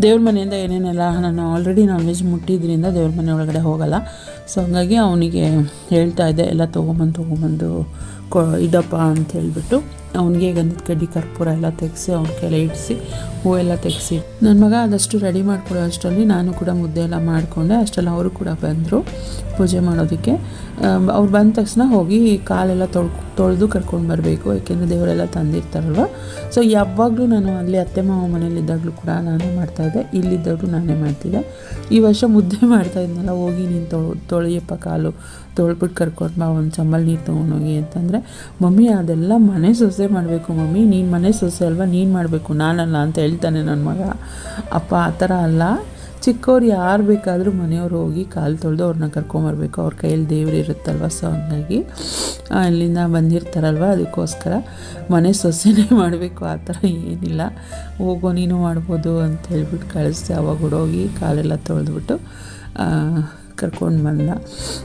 ದೇವ್ರ ಮನೆಯಿಂದ ಏನೇನೆಲ್ಲ ನಾನು ಆಲ್ರೆಡಿ ನಾನ್ ವೆಜ್ ಮುಟ್ಟಿದ್ರಿಂದ ದೇವ್ರ ಮನೆ ಒಳಗಡೆ ಹೋಗಲ್ಲ. ಸೊ ಹಂಗಾಗಿ ಅವನಿಗೆ ಹೇಳ್ತಾ ಇದ್ದೆ, ಎಲ್ಲ ತೊಗೊಂಬಂದು ತೊಗೊಂಬಂದು ಕೊ ಇಡಪ್ಪ ಅಂತ ಹೇಳಿಬಿಟ್ಟು ಅವನಿಗೆ ಗಂಧದ ಕಡ್ಡಿ ಕರ್ಪೂರ ಎಲ್ಲ ತೆಗೆಸಿ ಅವ್ನ ಕೈಲಿ ಇಡಿಸಿ ಹೂವೆಲ್ಲ ತೆಗೆಸಿ. ನನ್ನ ಮಗ ಅದಷ್ಟು ರೆಡಿ ಮಾಡ್ಕೊಳ್ಳೋ ಅಷ್ಟರಲ್ಲಿ ನಾನು ಕೂಡ ಮುದ್ದೆ ಎಲ್ಲ ಮಾಡಿಕೊಂಡೆ. ಅಷ್ಟರಲ್ಲಿ ಅವರು ಕೂಡ ಬಂದರು ಪೂಜೆ ಮಾಡೋದಕ್ಕೆ. ಅವ್ರು ಬಂದ ತಕ್ಷಣ ಹೋಗಿ ಕಾಲೆಲ್ಲ ತೊಳ್ ತೊಳೆದು ಕರ್ಕೊಂಡು ಬರಬೇಕು ಯಾಕೆಂದರೆ ದೇವರೆಲ್ಲ ತಂದಿರ್ತಾರಲ್ವ? ಸೊ ಯಾವಾಗಲೂ ನಾನು ಅಲ್ಲಿ ಅತ್ತೆ ಮಾವ ಮನೇಲಿದ್ದಾಗಲೂ ಕೂಡ ನಾನೇ ಮಾಡ್ತಾಯಿದ್ದೆ ಇಲ್ಲಿದ್ದಾಗಲೂ ನಾನೇ ಮಾಡ್ತಿದ್ದೆ. ಈ ವರ್ಷ ಮುದ್ದೆ ಮಾಡ್ತಾ ಇದ್ನಲ್ಲ, ಹೋಗಿ ನೀನು ತೊಳ್, ತೊಳೆಯಪ್ಪ ಕಾಲು ತೊಳ್ಬಿಟ್ಟು ಕರ್ಕೊಂಡು ಬಾ, ಒಂದು ಚಮ್ಮಲ್ ನೀರು ತೊಗೊಂಡೋಗಿ ಅಂತಂದರೆ, ಮಮ್ಮಿ, ಅದೆಲ್ಲ ಮನೆ ಸೊಸೆ ಮಾಡಬೇಕು ಮಮ್ಮಿ, ನೀನು ಮನೆ ಸೊಸೆ ಅಲ್ವಾ, ನೀನು ಮಾಡಬೇಕು, ನಾನಲ್ಲ ಅಂತ ಹೇಳ್ತಾನೆ ನನ್ನ ಮಗ. ಅಪ್ಪ, ಆ ಥರ ಅಲ್ಲ. ಚಿಕ್ಕವ್ರು ಯಾರು ಬೇಕಾದರೂ ಮನೆಯವ್ರು ಹೋಗಿ ಕಾಲು ತೊಳೆದು ಅವ್ರನ್ನ ಕರ್ಕೊಂಬರ್ಬೇಕು. ಅವ್ರ ಕೈಯಲ್ಲಿ ದೇವ್ರು ಇರುತ್ತಲ್ವ ಸೊ ಹಂಗಾಗಿ ಅಲ್ಲಿಂದ ಬಂದಿರ್ತಾರಲ್ವ? ಅದಕ್ಕೋಸ್ಕರ ಮನೆ ಸೊಸೆನೇ ಮಾಡಬೇಕು. ಆ ಥರ ಏನಿಲ್ಲ. ಹೋಗೋ, ನೀನು ಮಾಡ್ಬೋದು ಅಂತ ಹೇಳ್ಬಿಟ್ಟು ಕಳಿಸ್ದೆ ಅವಾಗ ಹುಡೋಗಿ ಕಾಲೆಲ್ಲ ತೊಳೆದ್ಬಿಟ್ಟು ಕರ್ಕೊಂಡು ಬಂದ.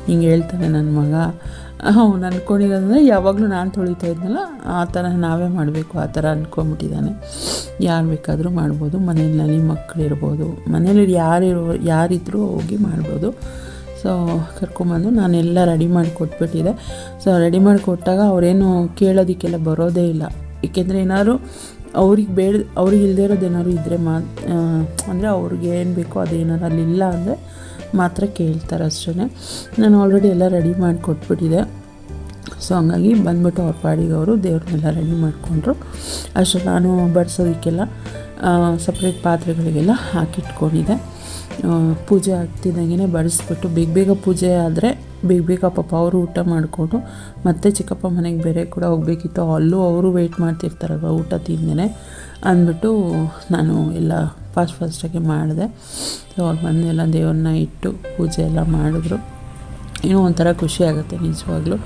ಹಿಂಗೆ ಹೇಳ್ತಾನೆ ನನ್ನ ಮಗ ಅವ್ನು ಅಂದ್ಕೊಂಡಿರೋದಂದ್ರೆ ಯಾವಾಗಲೂ ನಾನು ತೊಳಿತಾ ಇದ್ನಲ್ಲ, ಆ ಥರ ನಾವೇ ಮಾಡಬೇಕು, ಆ ಥರ ಅಂದ್ಕೊಂಬಿಟ್ಟಿದ್ದಾನೆ ಯಾರು ಬೇಕಾದರೂ ಮಾಡ್ಬೋದು, ಮನೆಯಲ್ಲಿ ಮಕ್ಕಳಿರ್ಬೋದು ಮನೇಲಿ ಯಾರಿರೋ ಯಾರಿದ್ರೂ ಹೋಗಿ ಮಾಡ್ಬೋದು. ಸೊ ಕರ್ಕೊಂಬಂದು ನಾನೆಲ್ಲ ರೆಡಿ ಮಾಡಿ ಕೊಟ್ಬಿಟ್ಟಿದ್ದೆ ಸೊ ರೆಡಿ ಮಾಡಿ ಕೊಟ್ಟಾಗ ಅವರೇನು ಕೇಳೋದಕ್ಕೆಲ್ಲ ಬರೋದೇ ಇಲ್ಲ. ಏಕೆಂದರೆ ಏನಾದ್ರು ಅವ್ರಿಗೆ ಬೇಡ, ಅವ್ರಿಗೆ ಇಲ್ಲದೇ ಇರೋದೇನಾದ್ರು ಇದ್ದರೆ ಮಾ ಅಂದರೆ ಅವ್ರಿಗೆ ಏನು ಬೇಕೋ ಅದೇನಾದ್ರು ಅಲ್ಲಿ ಇಲ್ಲ ಅಂದರೆ ಮಾತ್ರ ಕೇಳ್ತಾರೆ ಅಷ್ಟೇ ನಾನು ಆಲ್ರೆಡಿ ಎಲ್ಲ ರೆಡಿ ಮಾಡಿ ಕೊಟ್ಬಿಟ್ಟಿದೆ ಸೊ ಹಂಗಾಗಿ ಬಂದ್ಬಿಟ್ಟು ಅವ್ರ ಪಾಡಿಗೆ ಅವರು ದೇವ್ರನ್ನೆಲ್ಲ ರೆಡಿ ಮಾಡಿಕೊಂಡ್ರು. ಅಷ್ಟು ನಾನು ಬಡಿಸೋದಕ್ಕೆಲ್ಲ ಸಪ್ರೇಟ್ ಪಾತ್ರೆಗಳಿಗೆಲ್ಲ ಹಾಕಿಟ್ಕೊಂಡಿದ್ದೆ. ಪೂಜೆ ಆಗ್ತಿದ್ದಂಗೆ ಬಡಿಸ್ಬಿಟ್ಟು, ಬೇಗ ಬೇಗ ಪೂಜೆ ಆದರೆ ಬೇಗ ಬೇಗ ಪಾಪ ಅವರು ಊಟ ಮಾಡಿಕೊಂಡು ಮತ್ತೆ ಚಿಕ್ಕಪ್ಪ ಮನೆಗೆ ಬೇರೆ ಕೂಡ ಹೋಗಬೇಕಿತ್ತು. ಅಲ್ಲೂ ಅವರು ವೆಯ್ಟ್ ಮಾಡ್ತಿರ್ತಾರಲ್ವ ಊಟ ತಿಂದೇನೆ ಅಂದ್ಬಿಟ್ಟು ನಾನು ಎಲ್ಲ ಫಾಸ್ಟ್ ಫಾಸ್ಟಾಗಿ ಮಾಡಿದೆ. ಸೊ ಅವ್ರು ಬಂದೆಲ್ಲ ದೇವ್ರನ್ನ ಇಟ್ಟು ಪೂಜೆ ಎಲ್ಲ ಮಾಡಿದ್ರು. ಏನೋ ಒಂಥರ ಖುಷಿ ಆಗುತ್ತೆ ನಿಜವಾಗ್ಲೂ.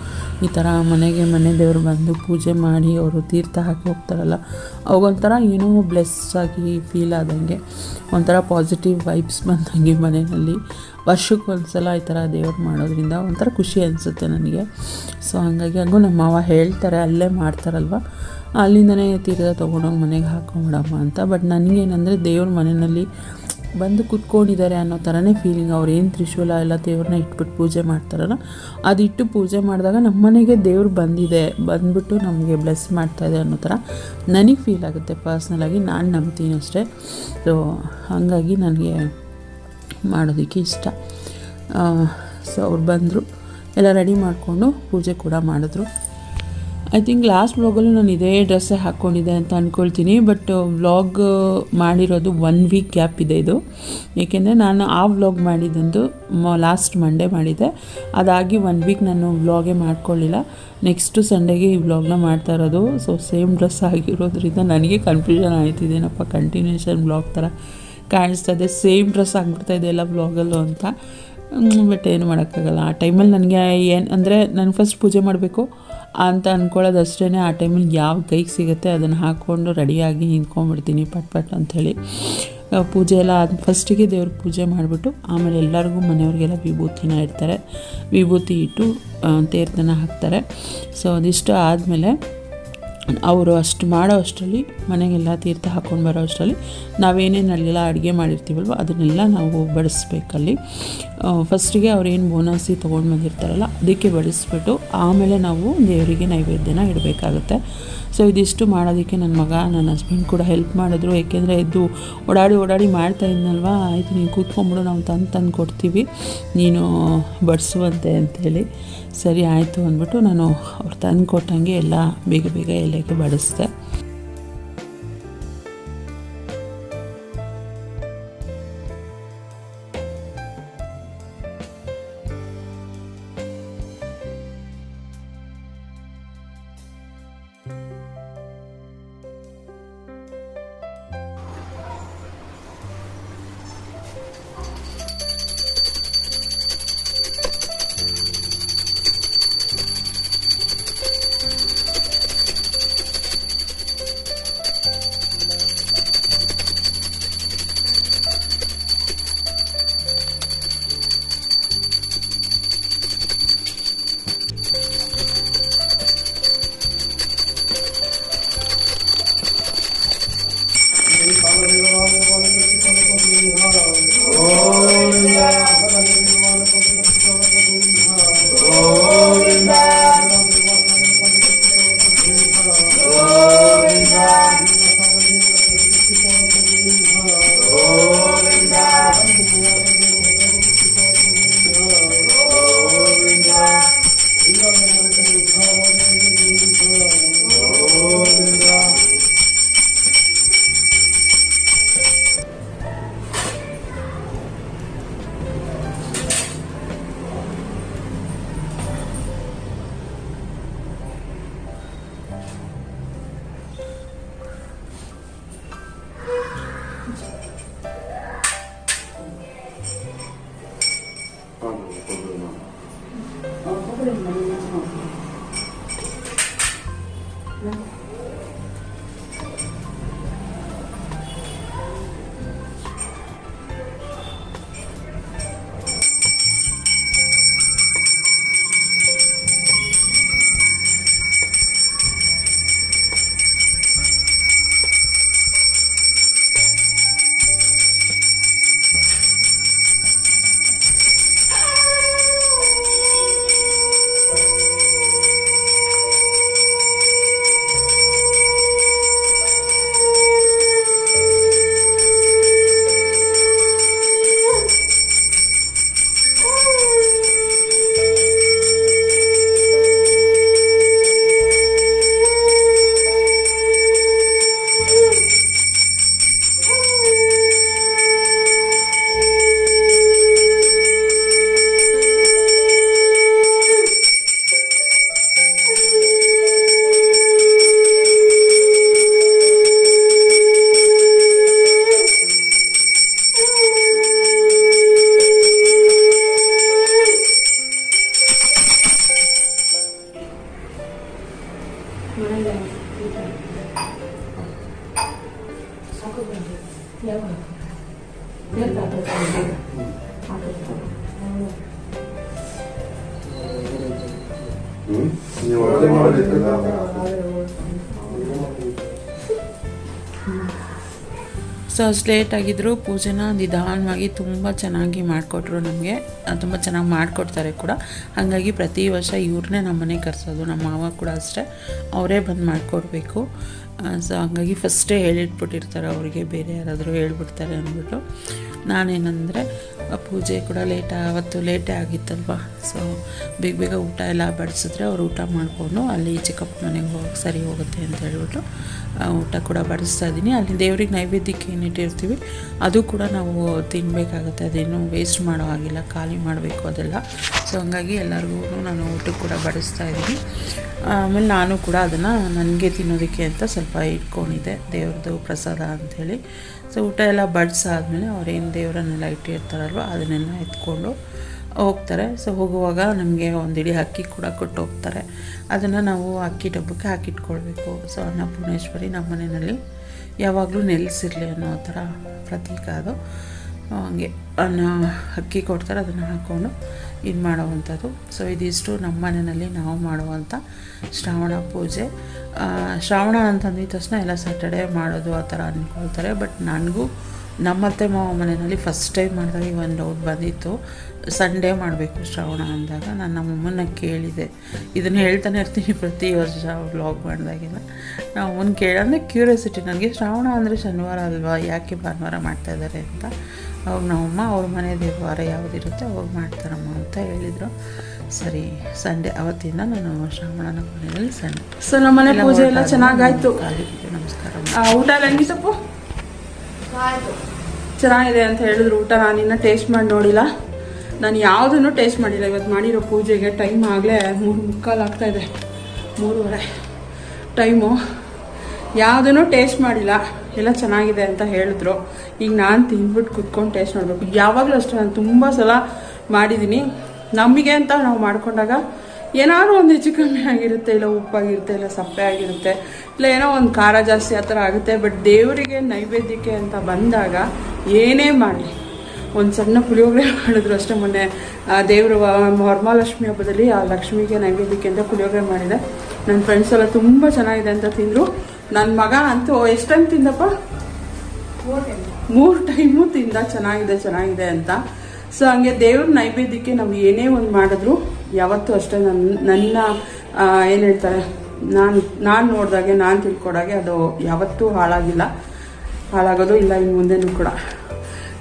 ಈ ಥರ ಮನೆಗೆ ಮನೆ ದೇವರು ಬಂದು ಪೂಜೆ ಮಾಡಿ ಅವರು ತೀರ್ಥ ಹಾಕಿ ಹೋಗ್ತಾರಲ್ಲ, ಅವಾಗೊಂಥರ ಏನೋ ಬ್ಲೆಸ್ ಆಗಿ ಫೀಲ್ ಆದಂಗೆ, ಒಂಥರ ಪಾಸಿಟಿವ್ ವೈಬ್ಸ್ ಬಂದಂಗೆ ಮನೆಯಲ್ಲಿ. ವರ್ಷಕ್ಕೆ ಒಂದು ಸಲ ಈ ಥರ ದೇವ್ರು ಮಾಡೋದ್ರಿಂದ ಒಂಥರ ಖುಷಿ ಅನಿಸುತ್ತೆ ನನಗೆ. ಸೊ ಹಂಗಾಗಿ ಹಂಗೂ ನಮ್ಮ ಮಾವ ಹೇಳ್ತಾರೆ, ಅಲ್ಲೇ ಮಾಡ್ತಾರಲ್ವ? ಅಲ್ಲಿಂದನೇ ತೀರ್ಥ ತೊಗೊಂಡೋಗಿ ಮನೆಗೆ ಹಾಕೊಂಬಿಡಮ್ಮ ಅಂತ. ಬಟ್ ನನಗೇನಂದರೆ ದೇವ್ರ ಮನೆಯಲ್ಲಿ ಬಂದು ಕುತ್ಕೊಂಡಿದ್ದಾರೆ ಅನ್ನೋ ಥರನೇ ಫೀಲಿಂಗ್ ಅವ್ರು ಏನು ತ್ರಿಶೂಲ ಎಲ್ಲ ದೇವ್ರನ್ನ ಇಟ್ಬಿಟ್ಟು ಪೂಜೆ ಮಾಡ್ತಾರಲ್ಲ ಅದು ಇಟ್ಟು ಪೂಜೆ ಮಾಡಿದಾಗ ನಮ್ಮ ಮನೆಗೆ ದೇವ್ರು ಬಂದಿದೆ, ಬಂದ್ಬಿಟ್ಟು ನಮಗೆ ಬ್ಲೆಸ್ ಮಾಡ್ತಾಯಿದೆ ಅನ್ನೋ ಥರ ನನಗೆ ಫೀಲ್ ಆಗುತ್ತೆ ಪರ್ಸ್ನಲಾಗಿ ನಾನು ನಂಬ್ತೀನಿ ಅಷ್ಟೇ. ಸೊ ಹಾಗಾಗಿ ನನಗೆ ಮಾಡೋದಕ್ಕೆ ಇಷ್ಟ. ಸೊ ಅವ್ರು ಬಂದರು, ಎಲ್ಲ ರೆಡಿ ಮಾಡಿಕೊಂಡು ಪೂಜೆ ಕೂಡ ಮಾಡಿದ್ರು. ಐ ಥಿಂಕ್ ಲಾಸ್ಟ್ ವ್ಲಾಗಲ್ಲೂ ನಾನು ಇದೇ ಡ್ರೆಸ್ಸೇ ಹಾಕ್ಕೊಂಡಿದ್ದೆ ಅಂತ ಅಂದ್ಕೊಳ್ತೀನಿ ಬಟ್ ವ್ಲಾಗ್ ಮಾಡಿರೋದು ಒನ್ ವೀಕ್ ಗ್ಯಾಪ್ ಇದೆ ಇದು. ಏಕೆಂದರೆ ನಾನು ಆ ವ್ಲಾಗ್ ಮಾಡಿದ್ದಂದು ಲಾಸ್ಟ್ ಮಂಡೇ ಮಾಡಿದ್ದೆ. ಅದಾಗಿ ಒನ್ ವೀಕ್ ನಾನು ವ್ಲಾಗೇ ಮಾಡ್ಕೊಳ್ಳಿಲ್ಲ. ನೆಕ್ಸ್ಟು ಸಂಡೇಗೆ ಈ ವ್ಲಾಗ್ನ ಮಾಡ್ತಾ ಇರೋದು. ಸೊ ಸೇಮ್ ಡ್ರೆಸ್ ಆಗಿರೋದ್ರಿಂದ ನನಗೆ ಕನ್ಫ್ಯೂಷನ್ ಆಯ್ತಿದ್ದೇನಪ್ಪ ಕಂಟಿನ್ಯೂಷನ್ ವ್ಲಾಗ್ ಥರ ಕಾಣಿಸ್ತಾ ಇದೆ. ಸೇಮ್ ಡ್ರೆಸ್ ಆಗಿಬಿಡ್ತಾ ಇದೆ ಎಲ್ಲ ವ್ಲಾಗಲ್ಲೂ ಅಂತ. ಬಟ್ ಏನು ಮಾಡೋಕ್ಕಾಗಲ್ಲ. ಆ ಟೈಮಲ್ಲಿ ನನಗೆ ಏನು ಅಂದರೆ ನಾನು ಫಸ್ಟ್ ಪೂಜೆ ಮಾಡಬೇಕು ಅಂತ ಅಂದ್ಕೊಳ್ಳೋದು ಅಷ್ಟೇ ಆ ಟೈಮಲ್ಲಿ ಯಾವ ಕೈಗೆ ಸಿಗುತ್ತೆ ಅದನ್ನು ಹಾಕ್ಕೊಂಡು ರೆಡಿಯಾಗಿ ನಿಂತ್ಕೊಂಡ್ಬಿಡ್ತೀನಿ ಪಟ್ ಪಟ್ ಅಂಥೇಳಿ. ಪೂಜೆ ಎಲ್ಲ ಅದು ಫಸ್ಟಿಗೆ ದೇವ್ರ ಪೂಜೆ ಮಾಡಿಬಿಟ್ಟು ಆಮೇಲೆ ಎಲ್ಲರಿಗೂ ಮನೆಯವ್ರಿಗೆಲ್ಲ ವಿಭೂತಿನ ಇಡ್ತಾರೆ. ವಿಭೂತಿ ಇಟ್ಟು ತೇರ್ತನ ಹಾಕ್ತಾರೆ. ಸೊ ಅದಿಷ್ಟು ಆದಮೇಲೆ ಅವರು ಅಷ್ಟು ಮಾಡೋ ಅಷ್ಟರಲ್ಲಿ ಮನೆಗೆಲ್ಲ ತೀರ್ಥ ಹಾಕ್ಕೊಂಡು ಬರೋ ಅಷ್ಟರಲ್ಲಿ ನಾವೇನೇನು ಅಲ್ಲೆಲ್ಲ ಅಡುಗೆ ಮಾಡಿರ್ತೀವಲ್ವ ಅದನ್ನೆಲ್ಲ ನಾವು ಬಡಿಸ್ಬೇಕಲ್ಲಿ. ಫಸ್ಟಿಗೆ ಅವ್ರೇನು ಬೋನಸಿ ತೊಗೊಂಡು ಬಂದಿರ್ತಾರಲ್ಲ ಅದಕ್ಕೆ ಬಡಿಸ್ಬಿಟ್ಟು ಆಮೇಲೆ ನಾವು ದೇವರಿಗೆ ನೈವೇದ್ಯನ ಇಡಬೇಕಾಗುತ್ತೆ. ಸೊ ಇದಿಷ್ಟು ಮಾಡೋದಕ್ಕೆ ನನ್ನ ಮಗ, ನನ್ನ ಹಸ್ಬೆಂಡ್ ಕೂಡ ಹೆಲ್ಪ್ ಮಾಡಿದ್ರು. ಏಕೆಂದರೆ ಇದು ಓಡಾಡಿ ಓಡಾಡಿ ಮಾಡ್ತಾ ಇದ್ನಲ್ವಾ? ಆಯಿತು ನೀನು ಕೂತ್ಕೊಂಬಿಡು ನಾವು ತಂದು ತಂದು ಕೊಡ್ತೀವಿ. ನೀನು ಬಡಿಸುವಂತೆ ಅಂಥೇಳಿ ಸರಿ, ಆಯಿತು ಅಂದ್ಬಿಟ್ಟು ನಾನು ಅವ್ರು ತಂದು ಕೊಟ್ಟಂಗೆ ಎಲ್ಲ ಬೇಗ ಬೇಗ ಎಲೆಗೆ ಬಡಿಸ್ದೆ. ಸೊ ಅಷ್ಟು ಲೇಟ್ ಆಗಿದ್ರು ಪೂಜೆನ ನಿಧಾನವಾಗಿ ತುಂಬ ಚೆನ್ನಾಗಿ ಮಾಡಿಕೊಟ್ರು ನಮಗೆ. ತುಂಬ ಚೆನ್ನಾಗಿ ಮಾಡಿಕೊಡ್ತಾರೆ ಕೂಡ. ಹಾಗಾಗಿ ಪ್ರತಿ ವರ್ಷ ಇವ್ರನ್ನೇ ನಮ್ಮನೆ ಕರೆಸೋದು ನಮ್ಮ ಮಾವ ಕೂಡ ಅಷ್ಟೇ. ಅವರೇ ಬಂದು ಮಾಡಿಕೊಡ್ಬೇಕು. ಸೊ ಹಂಗಾಗಿ ಫಸ್ಟೇ ಹೇಳಿಟ್ಬಿಟ್ಟಿರ್ತಾರೆ, ಅವರಿಗೆ ಬೇರೆ ಯಾರಾದರೂ ಹೇಳ್ಬಿಡ್ತಾರೆ ಅಂದ್ಬಿಟ್ಟು. ನಾನೇನಂದರೆ ಪೂಜೆ ಕೂಡ ಲೇಟ್ ಆವತ್ತು ಲೇಟೇ ಆಗಿತ್ತಲ್ವ? ಸೊ ಬೇಗ ಬೇಗ ಊಟ ಎಲ್ಲ ಬಡಿಸಿದ್ರೆ ಅವ್ರು ಊಟ ಮಾಡಿಕೊಂಡು ಅಲ್ಲಿ ಚಿಕ್ಕಪ್ಪ ಮನೆಗೆ ಹೋಗಿ ಸರಿ ಹೋಗುತ್ತೆ ಅಂತ ಹೇಳ್ಬಿಟ್ಟು ಊಟ ಕೂಡ ಬಡಿಸ್ತಾ ಇದ್ದೀನಿ ಅಲ್ಲಿ ದೇವ್ರಿಗೆ ನೈವೇದ್ಯಕ್ಕೆ ಏನಿಟ್ಟಿರ್ತೀವಿ ಅದು ಕೂಡ ನಾವು ತಿನ್ನಬೇಕಾಗುತ್ತೆ ಅದೇನು ವೇಸ್ಟ್ ಮಾಡೋ ಹಾಗಿಲ್ಲ, ಖಾಲಿ ಮಾಡಬೇಕು ಅದೆಲ್ಲ. ಸೊ ಹಂಗಾಗಿ ಎಲ್ಲರಿಗೂ ನಾನು ಊಟಕ್ಕೆ ಕೂಡ ಬಡಿಸ್ತಾ ಇದ್ದೀನಿ. ಆಮೇಲೆ ನಾನು ಕೂಡ ಅದನ್ನು ನನಗೆ ತಿನ್ನೋದಕ್ಕೆ ಅಂತ ಸ್ವಲ್ಪ ಇಟ್ಕೊಂಡಿದ್ದೆ. ದೇವ್ರದ್ದು ಪ್ರಸಾದ ಅಂಥೇಳಿ ಸೊ ಊಟ ಎಲ್ಲ ಬಡಿಸಾದ್ಮೇಲೆ ಅವ್ರೇನು ದೇವರನ್ನೆಲ್ಲ ಇಟ್ಟಿರ್ತಾರಲ್ವ ಅದನ್ನೆಲ್ಲ ಎತ್ಕೊಂಡು ಹೋಗ್ತಾರೆ. ಸೊ ಹೋಗುವಾಗ ನಮಗೆ ಒಂದಿಡಿ ಅಕ್ಕಿ ಕೂಡ ಕೊಟ್ಟು ಹೋಗ್ತಾರೆ ಅದನ್ನು ನಾವು ಅಕ್ಕಿ ಡಬ್ಬಕ್ಕೆ ಹಾಕಿಟ್ಕೊಳ್ಬೇಕು. ಸೊ ಅನ್ನಪೂರ್ಣೇಶ್ವರಿ ನಮ್ಮ ಮನೆಯಲ್ಲಿ ಯಾವಾಗಲೂ ನೆಲೆಸಿರಲಿ ಅನ್ನೋ ಥರ ಪ್ರತೀಕ ಅದು. ಹಂಗೆ. ಅನ್ನ ಅಕ್ಕಿ ಕೊಡ್ತಾರೆ, ಅದನ್ನು ಹಾಕ್ಕೊಂಡು ಇದು ಮಾಡೋವಂಥದ್ದು. ಸೊ ಇದಿಷ್ಟು ನಮ್ಮ ಮನೆಯಲ್ಲಿ ನಾವು ಮಾಡುವಂಥ ಶ್ರಾವಣ ಪೂಜೆ. ಶ್ರಾವಣ ಅಂತಂದಿದ ತಕ್ಷಣ ಎಲ್ಲ ಸ್ಯಾಟರ್ಡೇ ಮಾಡೋದು ಆ ಥರ ಅಂದ್ಕೊಳ್ತಾರೆ. ಬಟ್ ನನಗೂ ನಮ್ಮತ್ತೆ ಮಾವ ಮನೆಯಲ್ಲಿ ಫಸ್ಟ್ ಟೈಮ್ ಮಾಡಿದಾಗ ಈ ಒಂದು ಡೌಟ್ ಬಂದಿತ್ತು. ಸಂಡೇ ಮಾಡಬೇಕು ಶ್ರಾವಣ ಅಂದಾಗ. ನಾನು ನಮ್ಮಮ್ಮನ ಕೇಳಿದೆ. ಇದನ್ನು ಹೇಳ್ತಾನೆ ಇರ್ತೀನಿ ಪ್ರತಿ ವರ್ಷ ವ್ಲಾಗ್ ಮಾಡಿದಾಗೆಲ್ಲ. ನಾವು ಅಮ್ಮನ ಕೇಳಂದ್ರೆ ಕ್ಯೂರಿಯಾಸಿಟಿ ನನಗೆ ಶ್ರಾವಣ ಅಂದರೆ ಶನಿವಾರ ಅಲ್ವಾ, ಯಾಕೆ ಭಾನುವಾರ ಮಾಡ್ತಾಯಿದ್ದಾರೆ ಅಂತ. ಅವಾಗ ನಮ್ಮಮ್ಮ ಅವ್ರ ಮನೆ ದೇವಾರ ಯಾವುದಿರುತ್ತೆ ಅವಾಗ ಮಾಡ್ತಾರಮ್ಮ ಅಂತ ಹೇಳಿದರು. ಸರಿ ಸಂಡೇ ಅವತ್ತಿಂದ ನಾನು ಶ್ರಾವಣನ ಮನೆಯಲ್ಲಿ ಸಂಡೇ. ಸೊ ನಮ್ಮನೆ ಪೂಜೆ ಎಲ್ಲ ಚೆನ್ನಾಗಾಯ್ತು. ಕಾಲಿ ನಮಸ್ಕಾರ ಆ, ಊಟ ಎಲ್ಲ ಸೊಪ್ಪು? ಚೆನ್ನಾಗಿದೆ ಅಂತ ಹೇಳಿದ್ರು ಊಟ ನಾನು ಇನ್ನೂ ಟೇಸ್ಟ್ ಮಾಡಿ ನೋಡಿಲ್ಲ. ನಾನು ಯಾವುದನ್ನು ಟೇಸ್ಟ್ ಮಾಡಿಲ್ಲ. ಇವತ್ತು ಮಾಡಿರೋ ಪೂಜೆಗೆ ಟೈಮ್ ಆಗಲೇ ಮೂರು ಮುಕ್ಕಾಲು ಆಗ್ತಾ ಇದೆ. ಮೂರುವರೆ. ಟೈಮು ಯಾವುದನ್ನು ಟೇಸ್ಟ್ ಮಾಡಿಲ್ಲ. ಎಲ್ಲ ಚೆನ್ನಾಗಿದೆ ಅಂತ ಹೇಳಿದ್ರು. ಈಗ ನಾನು ತಿಂದ್ಬಿಟ್ಟು ಕುತ್ಕೊಂಡು ಟೇಸ್ಟ್ ಮಾಡಬೇಕು ಯಾವಾಗಲೂ ಅಷ್ಟೇ, ನಾನು ತುಂಬ ಸಲ ಮಾಡಿದ್ದೀನಿ ನಮಗೆ ಅಂತ ನಾವು ಮಾಡಿಕೊಂಡಾಗ ಏನಾದ್ರು ಒಂದು ಹೆಚ್ಚು ಕಮ್ಮಿ ಆಗಿರುತ್ತೆ, ಇಲ್ಲ ಉಪ್ಪಾಗಿರುತ್ತೆ, ಇಲ್ಲ ಸಪ್ಪೆ ಆಗಿರುತ್ತೆ, ಇಲ್ಲ ಏನೋ ಒಂದು ಖಾರ ಜಾಸ್ತಿ ಆ ಥರ ಆಗುತ್ತೆ. ಬಟ್ ದೇವರಿಗೆ ನೈವೇದ್ಯಕ್ಕೆ ಅಂತ ಬಂದಾಗ ಏನೇ ಮಾಡಲಿ. ಒಂದು ಸಣ್ಣ ಪುಳಿಯೋಗರೆ ಮಾಡಿದ್ರು ಅಷ್ಟೇ ಮೊನ್ನೆ. ದೇವರು ವರಮಹಾಲಕ್ಷ್ಮಿ ಹಬ್ಬದಲ್ಲಿ ಆ ಲಕ್ಷ್ಮಿಗೆ ನೈವೇದ್ಯಕ್ಕೆ ಅಂತ ಪುಳಿಯೋಗರೆ ಮಾಡಿದೆ. ನನ್ನ ಫ್ರೆಂಡ್ಸ್ ಎಲ್ಲ ತುಂಬ ಚೆನ್ನಾಗಿದೆ ಅಂತ ತಿಂದರು. ನನ್ನ ಮಗ ಅಂತೂ ಎಷ್ಟು ಟೈಮ್ ತಿಂದಪ್ಪ? ಮೂರು ಟೈಮು ತಿಂದ, ಚೆನ್ನಾಗಿದೆ ಚೆನ್ನಾಗಿದೆ ಅಂತ. ಸೊ ಹಂಗೆ ದೇವ್ರ ನೈವೇದ್ಯಕ್ಕೆ ನಾವು ಏನೇ ಒಂದು ಮಾಡಿದ್ರು, ಯಾವತ್ತೂ ಅಷ್ಟೇ ನನ್ನ ನನ್ನ ಏನು ಹೇಳ್ತಾರೆ, ನಾನು ನಾನು ನೋಡಿದಾಗೆ, ನಾನು ತಿಳ್ಕೊಡಾಗೆ ಅದು ಯಾವತ್ತೂ ಹಾಳಾಗಿಲ್ಲ. ಹಾಳಾಗೋದು ಇಲ್ಲ ಇನ್ನು ಮುಂದೆನೂ ಕೂಡ.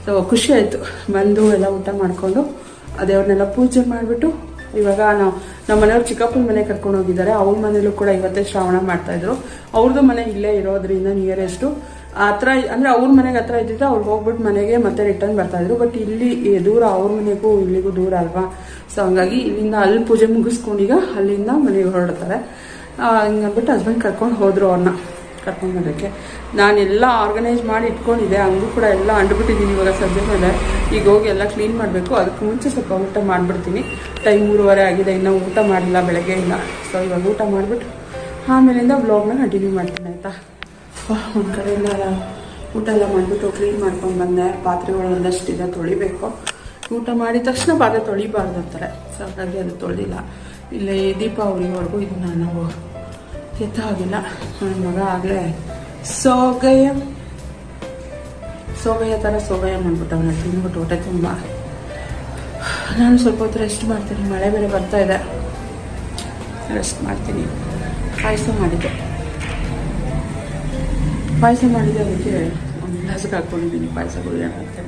ಸೊ ಖುಷಿ ಆಯಿತು. ಬಂದು ಎಲ್ಲ ಊಟ ಮಾಡಿಕೊಂಡು ದೇವ್ರನ್ನೆಲ್ಲ ಪೂಜೆ ಮಾಡಿಬಿಟ್ಟು ಇವಾಗ ನಾವು ನಮ್ಮ ಮನೆಯವ್ರು ಚಿಕ್ಕಪ್ಪನ ಮನೆ ಕರ್ಕೊಂಡು ಹೋಗಿದ್ದಾರೆ. ಅವ್ರ ಮನೇಲೂ ಕೂಡ ಇವತ್ತೇ ಶ್ರಾವಣ ಮಾಡ್ತಾ ಇದ್ರು. ಅವ್ರದ್ದು ಮನೆ ಇಲ್ಲೇ ಇರೋದ್ರಿಂದ ನಿಯರೆಸ್ಟು ಹತ್ರ ಅಂದ್ರೆ ಅವ್ರ ಮನೆಗೆ ಹತ್ರ ಇದ್ದಿದ್ದು ಅವ್ರು ಹೋಗ್ಬಿಟ್ಟು ಮನೆಗೆ ಮತ್ತೆ ರಿಟರ್ನ್ ಬರ್ತಾ ಇದ್ರು. ಬಟ್ ಇಲ್ಲಿ ದೂರ ಅವ್ರ ಮನೆಗೂ ಇಲ್ಲಿಗೂ ದೂರ ಅಲ್ವಾ? ಸೊ ಹಂಗಾಗಿ ಇಲ್ಲಿಂದ ಅಲ್ಲಿ ಪೂಜೆ ಮುಗಿಸ್ಕೊಂಡೀಗ ಅಲ್ಲಿಂದ ಮನೆಗೆ ಹೊರಡ್ತಾರೆ. ಹಿಂಗಂದ್ಬಿಟ್ಟು ಹಸ್ಬೆಂಡ್ ಕರ್ಕೊಂಡು ಹೋದ್ರು ಅವ್ರನ್ನ ಕರ್ಕೊಂಡು ಬರೋಕ್ಕೆ ನಾನೆಲ್ಲ ಆರ್ಗನೈಸ್ ಮಾಡಿ ಇಟ್ಕೊಂಡಿದ್ದೆ. ಹಂಗೂ ಕೂಡ ಎಲ್ಲ ಅಂಡ್ಬಿಟ್ಟಿದ್ದೀನಿ ಇವಾಗ ಸದ್ಯ ಮೇಲೆ ಈಗ ಹೋಗಿ ಎಲ್ಲ ಕ್ಲೀನ್ ಮಾಡಬೇಕು. ಅದಕ್ಕೆ ಮುಂಚೆ ಸ್ವಲ್ಪ ಊಟ ಮಾಡಿಬಿಡ್ತೀನಿ. ಟೈಮ್ ಮೂರುವರೆ ಆಗಿದೆ, ಇನ್ನೂ ಊಟ ಮಾಡಿಲ್ಲ ಬೆಳಗ್ಗೆ ಇಲ್ಲ ಸೊ ಇವಾಗ ಊಟ ಮಾಡಿಬಿಟ್ಟು ಆಮೇಲಿಂದ ವ್ಲಾಗ್ನ ಕಂಟಿನ್ಯೂ ಮಾಡ್ತೀನಿ, ಆಯಿತಾ? ಒಂದು ಕಡೆಯಿಂದ ಊಟ ಎಲ್ಲ ಮಾಡಿಬಿಟ್ಟು ಕ್ಲೀನ್ ಮಾಡ್ಕೊಂಡು ಬಂದೆ. ಪಾತ್ರೆಗಳು ಒಂದಷ್ಟಿದೆ ತೊಳಿಬೇಕು. ಊಟ ಮಾಡಿದ ತಕ್ಷಣ ಪಾತ್ರೆ ತೊಳಿಬಾರ್ದು ಅಂತಾರೆ. ಸೊ ಹಾಗಾಗಿ ಅದು ತೊಳೆದಿಲ್ಲ. ಇಲ್ಲಿ ದೀಪಾವಳಿವರೆಗೂ ಇದನ್ನ ನಾವು ಎತ್ತ ಆಗಿಲ್ಲ ನನ್ನ ಮಗ ಆಗಲೇ ಸೋಗಯ್ಯ. ಸೋಗಯ್ಯ ಥರ ಸೋಗಯ್ಯ ಅವನ ತಿಂದ್ಬಿಟ್ಟು ಹೊಟ್ಟೆ ತುಂಬ. ನಾನು ಸ್ವಲ್ಪ ಹೊತ್ತು ರೆಸ್ಟ್ ಮಾಡ್ತೀನಿ. ಮಳೆ ಬೇರೆ ಬರ್ತಾ ಇದೆ. ರೆಸ್ಟ್ ಮಾಡ್ತೀನಿ. ಪಾಯಸ ಮಾಡಿದ್ದೆ ಪಾಯಸ ಮಾಡಿದ್ದೆ ಅದಕ್ಕೆ ಒಂದು ಗ್ಲಾಸ್ಗೆ ಹಾಕ್ಕೊಂಡಿದ್ದೀನಿ ಪಾಯಸಗಳು ಏನಾಗುತ್ತೆ?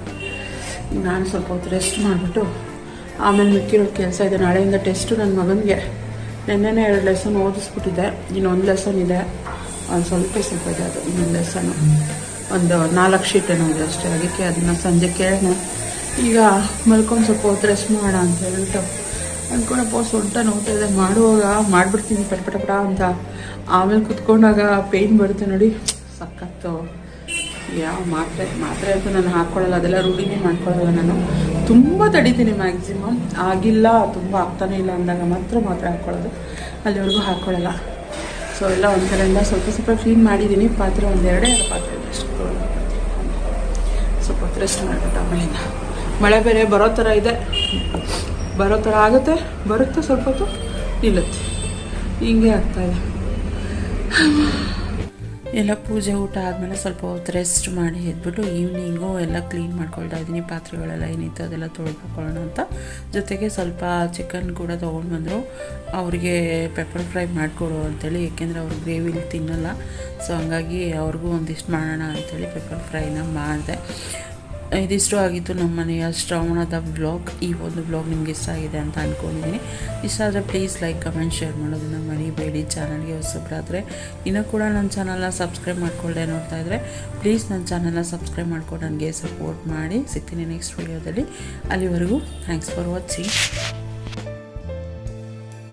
ನಾನು ಸ್ವಲ್ಪ ಹೊತ್ತು ರೆಸ್ಟ್ ಮಾಡಿಬಿಟ್ಟು ಆಮೇಲೆ ಮಿಕ್ಕಿರೋ ಕೆಲಸ ಇದೆ. ನಾಳೆಯಿಂದ ಟೆಸ್ಟು ನನ್ನ ಮಗನಿಗೆ. ನೆನ್ನೆನೇ ಎರಡು ಲೆಸನ್ ಓದಿಸ್ಬಿಟ್ಟಿದ್ದೆ. ಇನ್ನೊಂದು ಲೆಸನ್ ಇದೆ. ಒಂದು ಸ್ವಲ್ಪ ಸ್ವಲ್ಪ ಇದೆ ಅದು. ಇನ್ನೊಂದು ಲೆಸನ್ನು ಒಂದು ನಾಲ್ಕು ಶೀಟ್ ಏನೋ ಇದೆ ಅಷ್ಟೇ. ಅದಕ್ಕೆ ಅದನ್ನು ಸಂಜೆ ಕೇಳೋಣ. ಈಗ ಮಲ್ಕೊಂಡು ಸ್ವಲ್ಪ ಹೊತ್ತು ರೆಸ್ಟ್ ಮಾಡ ಅಂತ ಹೇಳ್ಬಿಟ್ಟು ಅಂದ್ಕೊಂಡಪ್ಪ ಸೊಂಟ ನೋಡ್ತಾ ಇದೆ. ಮಾಡುವಾಗ ಮಾಡಿಬಿಡ್ತೀನಿ, ಪಟ ಪಟ ಪಟ ಅಂತ. ಆಮೇಲೆ ಕುತ್ಕೊಂಡಾಗ ಪೇಯ್ನ್ ಬರುತ್ತೆ ನೋಡಿ. ಸಖತ್ತು. ಯಾವ ಮಾತ್ರೆ ಮಾತ್ರೆ ಅಂತೂ ನಾನು ಹಾಕ್ಕೊಳ್ಳಲ್ಲ ಅದೆಲ್ಲ ರೂಢಿನೇ ಮಾಡ್ಕೊಳ್ಳಲ್ಲ ನಾನು. ತುಂಬ ತಡಿತೀನಿ ಮ್ಯಾಕ್ಸಿಮಮ್ ಆಗಿಲ್ಲ, ತುಂಬ ಆಗ್ತಾನೆ ಇಲ್ಲ ಅಂದಾಗ ಮಾತ್ರ ಮಾತ್ರೆ ಹಾಕ್ಕೊಳ್ಳೋದು ಅಲ್ಲಿವರೆಗೂ ಹಾಕ್ಕೊಳ್ಳಲ್ಲ ಸೊ ಎಲ್ಲ ಒಂದು ಕಡೆಯಿಂದ ಸ್ವಲ್ಪ ಸ್ವಲ್ಪ ಕ್ಲೀನ್ ಮಾಡಿದ್ದೀನಿ. ಪಾತ್ರೆ ಒಂದೆರಡೇ ಪಾತ್ರೆ ಸ್ವಲ್ಪ ರೆಸ್ಟ್ ಮಾಡಿಬಿಟ್ಟು ಆಮೇಲಿಂದ. ಮಳೆ ಬೇರೆ ಬರೋ ಥರ ಇದೆ. ಬರೋ ಥರ ಆಗುತ್ತೆ, ಬರುತ್ತೆ ಸ್ವಲ್ಪ ಹೊತ್ತು ನಿಲ್ಲುತ್ತೆ ಹಿಂಗೆ ಆಗ್ತಾಯಿದೆ ಎಲ್ಲ ಪೂಜೆ ಊಟ ಆದಮೇಲೆ ಸ್ವಲ್ಪ ಹೊತ್ತು ರೆಸ್ಟ್ ಮಾಡಿ ಎದ್ಬಿಟ್ಟು ಈವ್ನಿಂಗು ಎಲ್ಲ ಕ್ಲೀನ್ ಮಾಡ್ಕೊಳ್ತಾ ಇದ್ದೀನಿ. ಪಾತ್ರೆಗಳೆಲ್ಲ ಏನಿತ್ತು ಅದೆಲ್ಲ ತೊಳ್ಕೊಳ್ಳೋಣ ಅಂತ. ಜೊತೆಗೆ ಸ್ವಲ್ಪ ಚಿಕನ್ ಕೂಡ ತೊಗೊಂಡು ಬಂದರು. ಅವ್ರಿಗೆ ಪೆಪ್ಪರ್ ಫ್ರೈ ಮಾಡಿಕೊಡು ಅಂತೇಳಿ, ಏಕೆಂದರೆ ಅವ್ರು ಗ್ರೇವಿಲಿ ತಿನ್ನಲ್ಲ. ಸೊ ಹಂಗಾಗಿ ಅವ್ರಿಗೂ ಒಂದಿಷ್ಟು ಮಾಡೋಣ ಅಂಥೇಳಿ ಪೆಪ್ಪರ್ ಫ್ರೈನ ಮಾಡಿದೆ. ಇದಿಷ್ಟು ಆಗಿತ್ತು ನಮ್ಮ ಮನೆಯ ಶ್ರವಣದ ಬ್ಲಾಗ್ ಈ ಒಂದು ಬ್ಲಾಗ್ ನಿಮ್ಗೆ ಇಷ್ಟ ಆಗಿದೆ ಅಂತ ಅಂದ್ಕೊಂಡಿದ್ದೀನಿ ಇಷ್ಟ ಆದರೆ ಪ್ಲೀಸ್ ಲೈಕ್ ಕಮೆಂಟ್ ಶೇರ್ ಮಾಡೋದನ್ನು ಮರಿಬೇಡಿ. ಚಾನಲ್ಗೆ ಹೊಸಬ್ರಾದರೆ ಇನ್ನೂ ಕೂಡ ನನ್ನ ಚಾನಲ್ನ ಸಬ್ಸ್ಕ್ರೈಬ್ ಮಾಡ್ಕೊಳ್ಳದೆ ನೋಡ್ತಾ ಇದ್ದರೆ ಪ್ಲೀಸ್ ನನ್ನ ಚಾನಲ್ನ ಸಬ್ಸ್ಕ್ರೈಬ್ ಮಾಡ್ಕೊಂಡು ನನಗೆ ಸಪೋರ್ಟ್ ಮಾಡಿ. ಸಿಗ್ತೀನಿ ನೆಕ್ಸ್ಟ್ ವೀಡಿಯೋದಲ್ಲಿ ಅಲ್ಲಿವರೆಗೂ ಥ್ಯಾಂಕ್ಸ್ ಫಾರ್ ವಾಚಿಂಗ್